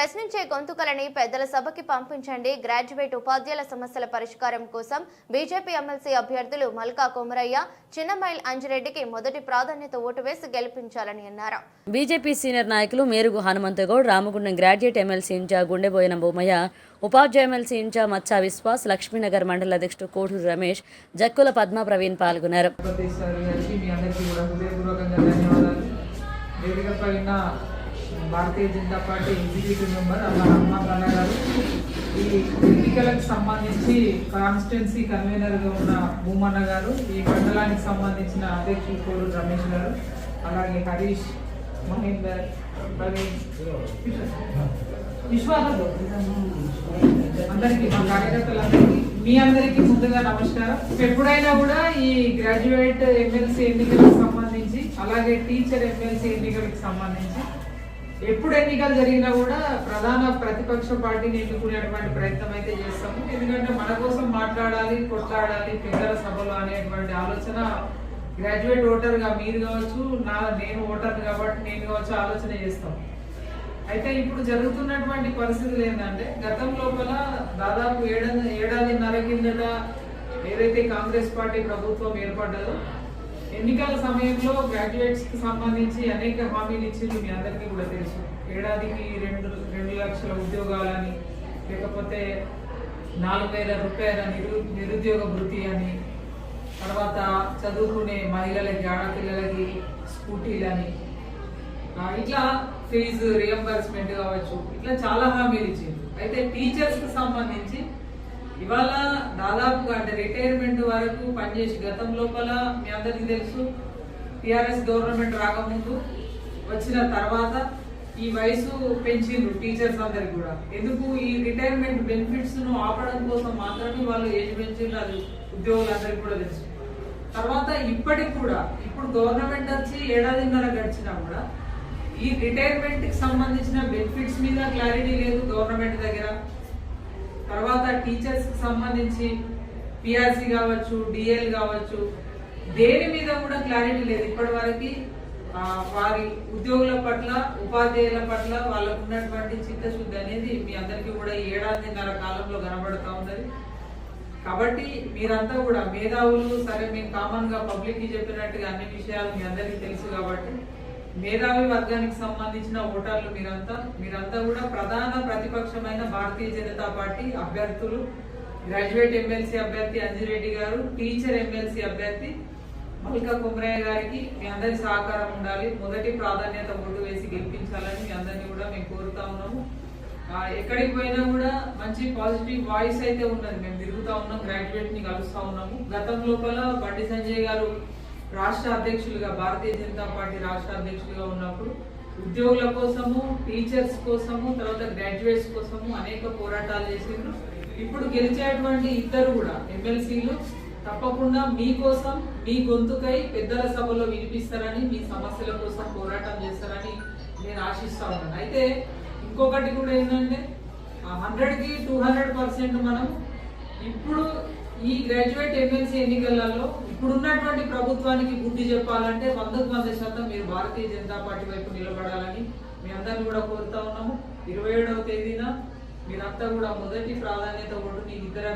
ప్రశ్నించే గొంతుకలని పెద్దల సభకి పంపించండి. గ్రాడ్యుయేట్ ఉపాధ్యాయుల సమస్యల పరిష్కారం కోసం బీజేపీ ఎమ్మెల్సీ అభ్యర్థులు మల్కా కొమరయ్య చిన్నమైల్ అంజిరెడ్డికి మొదటి ప్రాధాన్యత ఓటు వేసి గెలిపించాలని అన్నారు. బీజేపీ సీనియర్ నాయకులు మేరుగు హనుమంతగౌడ్ రామగుండం గ్రాడ్యుయేట్ ఎమ్మెల్సీ ఇంచా గుండెబోయిన బొమ్మయ్య ఉపాధ్యాయ ఎమ్మెల్సీ ఇంచా మచ్చా విశ్వాస్ లక్ష్మీనగర్ మండల అధ్యక్షుడు కోటూరు రమేష్ జక్కుల పద్మ ప్రవీణ్ పాల్గొన్నారు. Bharatiya Janata party executive member అన్న హనుమంత్ గారు. ఈ ఎన్నికలకు సంబంధించి కాన్స్టిట్యున్సీ కన్వీనర్గా ఉన్న భూమన్న గారు ఈ మండలానికి సంబంధించిన అధ్యక్షులు కోడు రమేష్ గారు అలాగే హరీష్ మహేందర్ ప్రవీణ్ విశ్వాసం అందరికీ మా కార్యకర్తలందరికీ మీ అందరికీ ముందుగా నమస్కారం. ఎప్పుడైనా కూడా ఈ గ్రాడ్యుయేట్ ఎమ్మెల్సీ ఎన్నికలకు సంబంధించి అలాగే టీచర్ ఎమ్మెల్సీ ఎన్నికలకు సంబంధించి ఎప్పుడు ఎన్నికలు జరిగినా కూడా ప్రధాన ప్రతిపక్ష పార్టీని ఎన్నుకునేటువంటి ప్రయత్నం అయితే చేస్తాము. ఎందుకంటే మన కోసం మాట్లాడాలి కొట్లాడాలి పెద్దల సభలో అనేటువంటి ఆలోచన గ్రాడ్యుయేట్ ఓటర్గా మీరు కావచ్చు నా నేను ఓటర్ కాబట్టి నేను కావచ్చు ఆలోచన చేస్తాం. అయితే ఇప్పుడు జరుగుతున్నటువంటి పరిస్థితులు ఏంటంటే గతం లోపల దాదాపు ఏడాది ఏడాదిన్నర కిందట ఏదైతే కాంగ్రెస్ పార్టీ ప్రభుత్వం ఏర్పడ్డదో ఎన్నికల సమయంలో గ్రాడ్యుయేట్స్కి సంబంధించి అనేక హామీలు ఇచ్చింది మీ అందరికీ కూడా తెలుసు. ఏడాదికి రెండు రెండు లక్షల ఉద్యోగాలని లేకపోతే నాలుగు వేల రూపాయల నిరు నిరుద్యోగ వృత్తి అని తర్వాత చదువుకునే మహిళలకి ఆడపిల్లలకి స్కూటీలని ఇట్లా ఫీజు రియంబర్స్మెంట్ కావచ్చు. ఇట్లా చాలా హామీలు ఇచ్చింది. అయితే టీచర్స్కి సంబంధించి ఇవాళ దాదాపుగా అంటే రిటైర్మెంట్ వరకు పనిచేసి గతం లోపల మీ అందరికీ తెలుసు టిఆర్ఎస్ గవర్నమెంట్ రాకముందు వచ్చిన తర్వాత ఈ వయసు పెంచిండ్రు టీచర్స్ అందరికి కూడా. ఎందుకు ఈ రిటైర్మెంట్ బెనిఫిట్స్ను ఆపడం కోసం మాత్రమే వాళ్ళు ఏజ్ పెంచిండ్రు అది ఉద్యోగులందరికీ కూడా తెలుసు. తర్వాత ఇప్పటికి కూడా ఇప్పుడు గవర్నమెంట్ వచ్చి ఏడాదిన్నర గడిచినా కూడా ఈ రిటైర్మెంట్కి సంబంధించిన బెనిఫిట్స్ మీద క్లారిటీ లేదు గవర్నమెంట్ దగ్గర. తర్వాత టీచర్స్కి సంబంధించి పిఆర్సి కావచ్చు డిఎల్ కావచ్చు దేని మీద కూడా క్లారిటీ లేదు. ఇప్పటి వరకు వారి ఉద్యోగుల పట్ల ఉపాధ్యాయుల పట్ల వాళ్ళకు ఉన్నటువంటి చిత్తశుద్ధి అనేది మీ అందరికీ కూడా ఏడాదిన్నర కాలంలో కనబడుతూ ఉన్నది. కాబట్టి మీరంతా కూడా మేధావులు సరే మేము కామన్గా పబ్లిక్కి చెప్పినట్టుగా అన్ని విషయాలు మీ అందరికీ తెలుసు కాబట్టి మేధావి వర్గానికి సంబంధించిన ఓటర్లు మీరంతా మీరంతా కూడా ప్రధాన ప్రతిపక్షమైన భారతీయ జనతా పార్టీ అభ్యర్థులు గ్రాడ్యుయేట్ ఎమ్మెల్సీ అభ్యర్థి అంజిరెడ్డి గారు టీచర్ ఎమ్మెల్సీ అభ్యర్థి మల్కా కుమరయ్య గారికి మీ అందరి సహకారం ఉండాలి. మొదటి ప్రాధాన్యత ఓటు వేసి గెలిపించాలని మీ అందరినీ కూడా మేము కోరుతా ఉన్నాము. ఎక్కడికి పోయినా కూడా మంచి పాజిటివ్ వాయిస్ అయితే ఉన్నది. మేము తిరుగుతా ఉన్నాం గ్రాడ్యుయేట్ని కలుస్తూ ఉన్నాము. గతం లోపల బండి సంజయ్ గారు రాష్ట్ర అధ్యక్షులుగా భారతీయ జనతా పార్టీ రాష్ట్ర అధ్యక్షులుగా ఉన్నప్పుడు ఉద్యోగుల కోసము టీచర్స్ కోసము తర్వాత గ్రాడ్యుయేట్స్ కోసము అనేక పోరాటాలు చేసిండ్రు. ఇప్పుడు గెలిచేటువంటి ఇద్దరు కూడా ఎమ్మెల్సీలు తప్పకుండా మీకోసం మీ గొంతుకై పెద్దల సభలో వినిపిస్తారని మీ సమస్యల కోసం పోరాటం చేస్తారని నేను ఆశిస్తా ఉన్నాను. అయితే ఇంకొకటి కూడా ఏంటంటే హండ్రెడ్కి టూ హండ్రెడ్ పర్సెంట్ మనం ఇప్పుడు ఈ గ్రాడ్యుయేట్ ఎమ్మెల్సీ ఎన్నికలలో ఇప్పుడున్నటువంటి ప్రభుత్వానికి బుద్ధి చెప్పాలంటే వందకు వంద శాతం మీరు భారతీయ జనతా పార్టీ వైపు నిలబడాలని మీ అందరిని కూడా కోరుతా ఉన్నాము. ఇరవై ఏడవ తేదీన మీరంతా కూడా మొదటి ప్రాధాన్యత ఓటు మీ ఇద్దరు